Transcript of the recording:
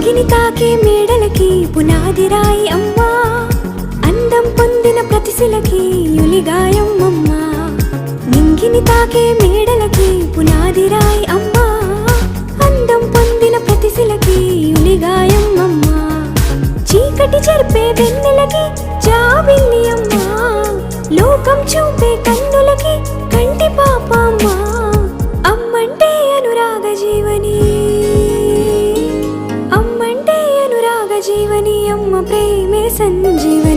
అంకిని తాకే మేడలకి పునాది రాయి అమ్మా. అందం పొందిన ప్రతిశిలకి యులిగాయం అమ్మా నింగిని తాకే మేడలకి పునాది రాయి అమ్మా. అందం పొందిన ప్రతిశిలకి యులిగాయం అమ్మా చీకటి చెరిపే వెన్నెలకి చావిల్లి అమ్మా. లోకం చూపే కన్నులకి కన్ను జీవని అమ్మ ప్రేమే సంజీవ